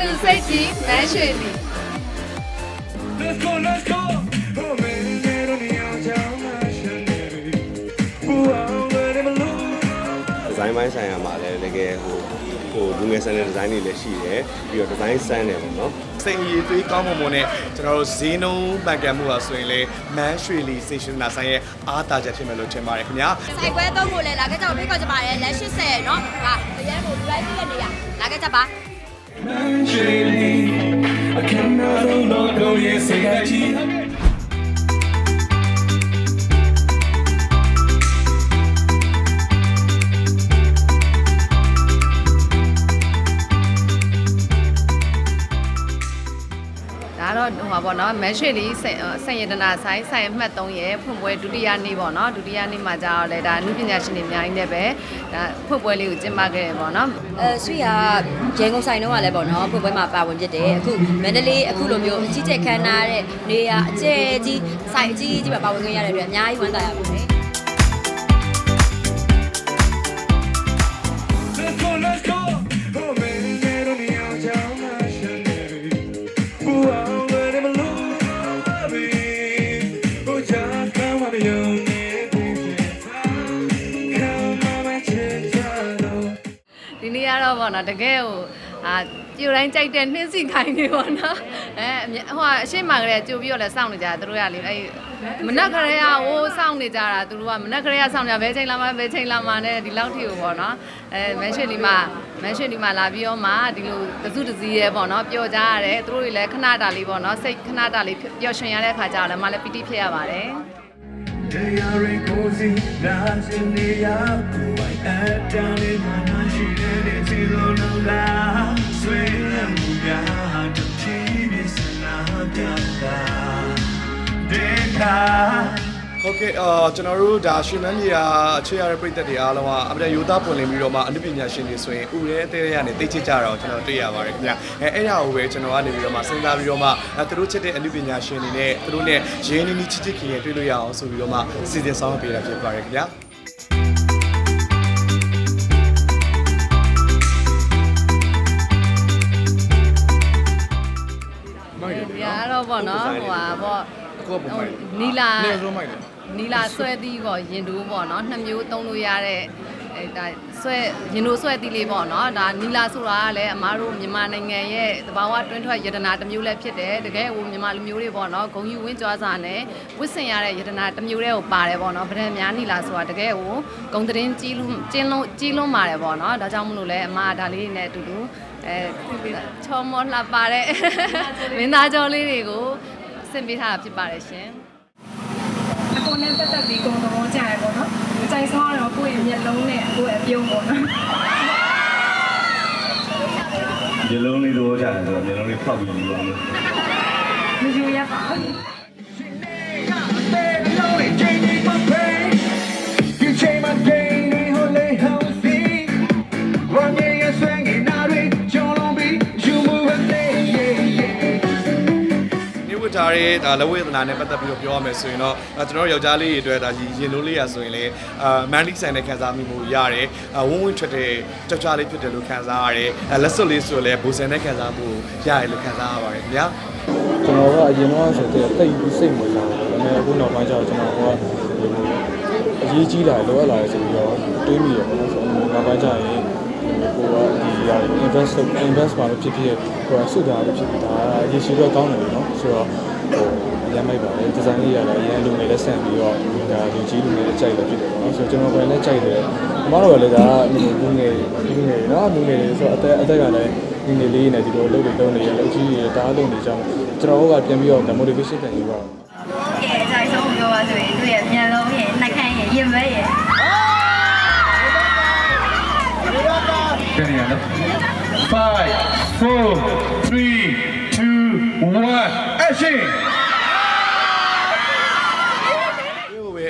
သူစိတ်ကြီးမန်းရွှေလီ Let's go, let's go. Oh, man, I don't need your time, I should never. Ooh, I'm ready to lose. ဒီဇိုင်းပိုင်းဆိုင်ရာမှာလည်းတကယ်ဟိုဟိုလူငယ်ဆန်တဲ့ဒီဇိုင်းတွေလည်းရှိတယ်ပြီးတော့ဒီဇိုင်းဆန်းတယ်ပေါ့နော် စိန်ရည်သွေးကောင်းမွန်မွန်နဲ့ကျွန်တော်တို့ဈေးနှုန်းမှန်ကန်မှုဟာဆိုရင်လေမန်းရွှေလီစေရှင်နာဆိုင်ရဲ့အားတာချက်ဖြစ်မယ်လို့ထင်ပါတယ်ခင်ဗျာ ဆိုင်ခွဲသုံးဖို့လဲလာခဲ့ကြဖိတ်ခေါ်ကြပါရလက်80เนาะဟာအရင်ကလူလိုက်ပြည့်နေရလာခဲ့ကြပါ Naturally, I cannot hold on, go, yes, say ပါပေါ့နော်မန်းရွှေလီစိတ်စိတ်ရတနာဆိုင်ဆိုင်အမှတ်3ရဲ့ဖွင့်ပွဲဒုတိယနေ့ပေါ့နော်ဒုတိယနေ့မှာကြာတော့လေဒါအမှုပညာရှင်တွေအများကြီးနဲ့ပဲဒါဖွင့်ပွဲလေးကိုကျင်းပခဲ့တယ်ပေါ့နော်အဲဆွေကရန်ကုန်ဆိုင်တော့ကလည်းပေါ့နော်ဖွင့်ပွဲမှာပါဝင်ဖြစ်တယ်အခုမန္တလေးအခုလိုမျိုးအကြီးကျယ်ခမ်းနားတဲ့နေရာအကျယ်ကြီးဆိုင်အကြီးကြီးမှာပါဝင်ခွင့်ရတဲ့အတွက်အများကြီးဝမ်းသာရပါတယ် ပေါ့နော်တကယ်ဟိုအာပြိုတိုင်းကြိုက်တဲ့နှင်းစီခိုင်းနေပေါ့နော်အဲအမြဟိုကအရှိမကလေးကကြိုပြီးတော့လဲစောင့်နေကြတာသူတို့ကလေအဲမနက်ခရဲကဟိုစောင့်နေကြတာသူတို့ကမနက်ခရဲကစောင့်ကြဘဲချိန်လာမှဘဲချိန်လာမှနဲ့ဒီလောက်ထိကိုပေါ့နော်အဲမန်ရှင်ဒီမှာမန်ရှင်ဒီမှာလာပြီးတော့မှဒီလိုတစုတစည်းရဲပေါ့နော်ပျော်ကြရတယ်သူတို့တွေလည်းခဏတာလေးပေါ့နော်စိတ်ခဏတာလေးပျော်ရွှင်ရတဲ့အခါကျတော့လည်းမလည်းပီတိဖြစ်ရပါတယ် They are in cozy, dance in the air. I am down in my mind, she did it, she don't know that. Sway and move ya, to TV, Deka. ဟုတ်ကဲ့အာကျွန်တော်တို့ဒါရှင်မန်းမြေယာအခြေရတဲ့ပြည်သက်တွေအားလုံးကအမြဲရိုးသားပွင့်လင်းပြီးတော့မှအနုပညာရှင်တွေဆိုရင်ဥရဲအသေးရနေသိချစ်ကြတော့ကျွန်တော်တွေ့ရပါတယ်ခင်ဗျအဲအဲ့ဒါကိုပဲကျွန်တော်ကနေပြီးတော့မှစဉ်းစားပြီးတော့မှအဲသူတို့ချစ်တဲ့အနုပညာရှင်တွေနဲ့သူတို့နဲ့ရင်းနှီးနှီးချစ်ချစ်ခင်ခင်တွေ့လို့ရအောင်ဆိုပြီးတော့မှစီစဉ်ဆောင်ပေးတာဖြစ်ပါတယ်ခင်ဗျာ ပေါ့အခုကပုံမှန်နီလာနေဆုံးမိုက်တယ်နီလာဆွဲသီးပေါ့ရင်တိုးပေါ့နော်နှစ်မျိုးသုံးလို့ရတဲ့အဲဒါဆွဲရင်တိုးဆွဲသီးလေးပေါ့နော်ဒါနီလာဆိုတာကလည်းအမားတို့မြန်မာနိုင်ငံရဲ့သဘာဝတွင်းထွက်ယတနာတစ်မျိုးလည်းဖြစ်တယ်တကယ်ဟိုမြန်မာလူမျိုးတွေပေါ့နော်ဂုံယူဝင်းကြွားစာနဲ့ဝစ်စင်ရတဲ့ယတနာတစ်မျိုးတည်းကိုပါတယ်ပေါ့နော်ဗဒံများနီလာဆိုတာတကယ်ဟိုဂုံတရင်ကြီးလုံးကျင်းလုံးကြီးလုံးပါတယ်ပေါ့နော်ဒါကြောင့်မလို့လဲအမားဒါလေးနဲ့အတူတူအဲချောမောလှပါတဲ့မင်းသားကြောလေးတွေကို ဆင်ပေးထားတာဖြစ်ပါတယ်ရှင်အကုန်နဲ့တက်တက်ပြီးကုန်သဘောကျရပေါ့နော်။ကြိုက်ဆုံးကတော့ကိုယ့်ရဲ့မျက်လုံးနဲ့ကိုယ့်ရဲ့ပြုံးပေါ့နော်မျိုးလုံးလေးတော့ကြတယ်ဆိုတော့မျိုးလုံးလေးဖောက်ပြီးပြီးပါမယ်။မယူရပါဘူး။ တ်ထားတဲ့ဒါလဝေဒနာနဲ့ပတ်သက်ပြီးတော့ပြောရမယ်ဆိုရင်တော့အဲကျွန်တော်တို့ယောက်ျားလေးတွေအတွက်ဒါရင်လို့လေးရဆိုရင်လေအာမန်လီဆိုင်နဲ့ခံစားမိမှုရတယ်အဝုန်းဝင်းထွက်တဲ့ကြောက်ကြလေးဖြစ်တယ်လို့ခံစားရတယ်အဲလက်စွပ်လေးဆိုလည်းဘူစင်နဲ့ခံစားမှုရတယ်လို့ခံစားရပါတယ်ခင်ဗျာကျွန်တော်ကအရင်တော့ဆိုတော့တိတ်ပြီးစိတ်ဝင်စားတယ်ဒါပေမဲ့အခုနောက်ပိုင်းကျတော့ကျွန်တော်ကအရေးကြီးလာလောအပ်လာရဆိုပြီးတော့တွေးမိရပေါ့နော်ဆိုတော့နောက်ပိုင်းကျရင်ကိုကဒီရ invest လုပ် invest ပါလို့ဖြစ်ဖြစ်ကိုကစုတာလို့ဖြစ်ဖြစ်ဒါအရေးကြီးတော့ကောင်းတယ်နော်ဆိုတော့ဟို ရမ်းလိုက်ပါလေဒီဇိုင်းလေးရတာရမ်းလူငယ်လက်ဆန့်ပြီးတော့ဒါလူကြီးလူငယ်လက်ကြိုက်လို့ဖြစ်တယ်ပေါ့နော်ဆိုတော့ကျွန်တော်ကိုယ်လည်းကြိုက်တယ်အမတော်လည်းဒါလူငယ်လူငယ်နော်လူငယ်လေးဆိုတော့အသက်အသက်ကလည်းလူငယ်လေးနဲ့ဒီလိုအလုပ်တွေလုပ်နေရအလုပ်ကြီးတွေတားလုပ်နေကြအောင်ကျွန်တော်တို့ကပြန်ပြီးတော့ motivation ပြန်ယူပါဦးကဲအကြိုက်ဆုံးပြောပါဆိုရင်သူ့ရဲ့မြန်လုံးရဲ့နှက်ခမ်းရဲ့ရင်ဘဲရဲ့ပြန်ရအောင်5 4 3 2 1 É.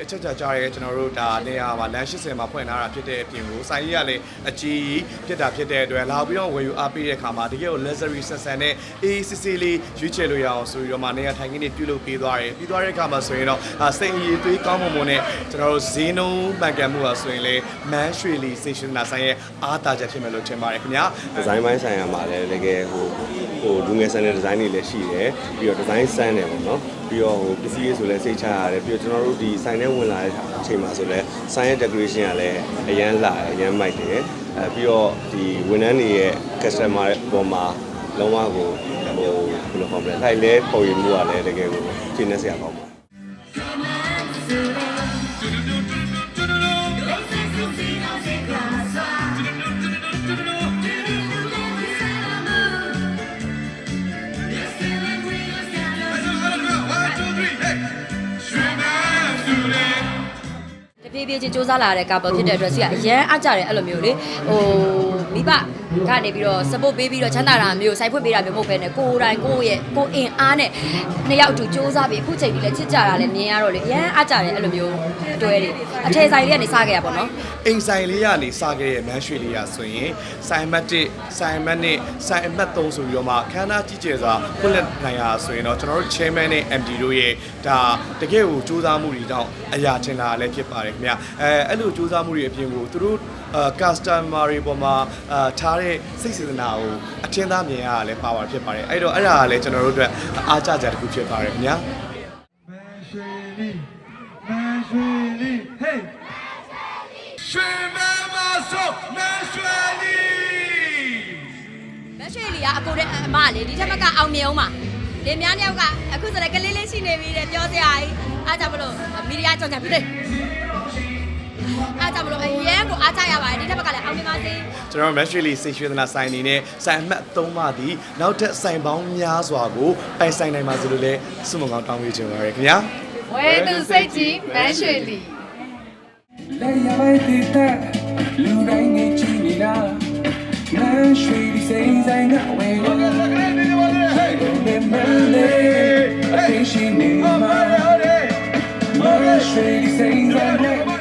အအချက်ချာကြားရဲကျွန်တော်တို့ဒါနေရာမှာလမ်း80မှာဖွင့်ထားတာဖြစ်တဲ့အပြင်ကိုဆိုင်ကြီးကလည်းအကြီးဖြစ်တာဖြစ်တဲ့အတွက်လာပြီးတော့ဝယ်ယူအားပေးတဲ့အခါမှာတကယ်ကို luxury ဆက်ဆန်နဲ့အေးစစ်စစ်လေးရွေးချယ်လို့ရအောင်ဆိုပြီးတော့မှနေရာထိုင်ခင်းတွေပြုလုပ်ပေးသွားတယ်ပြီးသွားတဲ့အခါမှာဆိုရင်တော့အာစိတ်အည်သွေးကောင်းမွန်မွန်နဲ့ကျွန်တော်တို့ဈေးနှုန်းပန်ကန်မှုပါဆိုရင်လည်းမန်းရွှေလီစေရှင်နာဆိုင်ရဲ့အားတာချက်ဖြစ်မယ်လို့ထင်ပါတယ်ခင်ဗျာဒီဇိုင်းပိုင်းဆိုင်ရာမှာလည်းတကယ်ဟိုဟိုလူငယ်ဆန်တဲ့ဒီဇိုင်းတွေလည်းရှိတယ်ပြီးတော့ဒီဇိုင်းဆန်းတယ်ပေါ့နော်ပြီးတော့ဟိုပစ္စည်းရေးဆိုလည်းစိတ်ချရတယ်ပြီးတော့ကျွန်တော်တို့ဒီဆိုင်ထဲဝင်လာတဲ့အချိန်မှာဆိုလည်းဆိုင်ရဲ့ decoration ကလည်းအရန်လာတယ်အရန်မိုက်တယ်အဲပြီးတော့ဒီဝန်ထမ်းတွေရဲ့ customer ပေါ်မှာလုံးဝကိုဟိုဘယ်လိုခေါ်မလဲလိုက်လဲပုံရိပ်မှုကလည်းတကယ်ကိုရှင်းနေစရာကောင်းပါ ပြေးပြေးချင်းစူးစမ်းလာတဲ့ couple ဖြစ်တဲ့အတွက်ဆီကအရန်အကြတယ်အဲ့လိုမျိုးလေဟိုမိဘ ကနေပြီးတော့ support ပေးပြီးတော့ချမ်းသာတာမျိုးစိုက်ဖွင့်ပေးတာမျိုးမဟုတ်ဘဲနဲ့ကိုယ်တိုင်ကိုယ့်ရဲ့ကိုယ်အင်အားနဲ့နှစ်ယောက်အတူစူးစမ်းပြီးအခုချိန်ကြီးလည်းချစ်ကြတာလည်းမြင်ရတော့လေအရန်အကြတယ်အဲ့လိုမျိုးအတွဲတွေအထည်ဆိုင်လေးကနေစခဲ့ရပါတော့အိမ်ဆိုင်လေးကနေစခဲ့တဲ့မန်းရွှေလေးရဆိုရင်ဆိုင်မတ်1ဆိုင်မတ်2ဆိုင်အမှတ်3ဆိုပြီးတော့မှခန်းသားကြီးကျယ်စွာဖွင့်လှစ်နိုင်ရဆိုရင်တော့ကျွန်တော်တို့ chairman နဲ့ MD တို့ရဲ့ဒါတကယ့်ကိုစူးစမ်းမှုတွေတောင်အရာထင်လာလည်းဖြစ်ပါတယ်ခင်ဗျအဲအဲ့လိုစူးစမ်းမှုတွေအပြင်ကိုသူတို့အာ customer တွေပေါ်မှာအာထားတဲ့စိတ်စေတနာကိုအထင်သားမြင်ရတာလည်းပါပါဖြစ်ပါတယ်အဲ့တော့အဲ့ဒါကလည်းကျွန်တော်တို့အတွက်အားကြကြတစ်ခုဖြစ်ပါတယ်ခင်ဗျာ Mashwili, Mashwili, hey! Shrimamaso, Mashwili! မရွှေလီကအကိုတဲ့အမလေဒီထက်မကအောင်မြင်အောင်ပါလင်များတယောက်ကအခုဆိုလည်းကလေးလေးရှိနေပြီတဲ့ပြောစရာကြီးအားကြောင့်မလို့မီဒီယာကြောင့်ညာပြီလေ အားကြောင့်မလို့အရင်ကိုအားကြရပါတယ်ဒီထက်မကလည်းအောင်မြင်ပါစေကျွန်တော် Match Really စိတ်ရွှေသနာဆိုင်အနေနဲ့ဆိုင်အမှတ်3ပါသည်နောက်ထပ်ဆိုင်ပေါင်းများစွာကိုပိုင်ဆိုင်နိုင်ပါစေလို့လည်းဆုမွန်ကောင်းတောင်းပေးချင်ပါတယ်ခင်ဗျာဝဲသူစိတ်ကြီးမန်းရွှေလီ Let your light be that, Lu Dai Ni Chi Ni Na. Man Shui Di Say Zai Na Wei Lo. Hey, Le Man Le, I think she need my. Man Shui Di Say Zai Na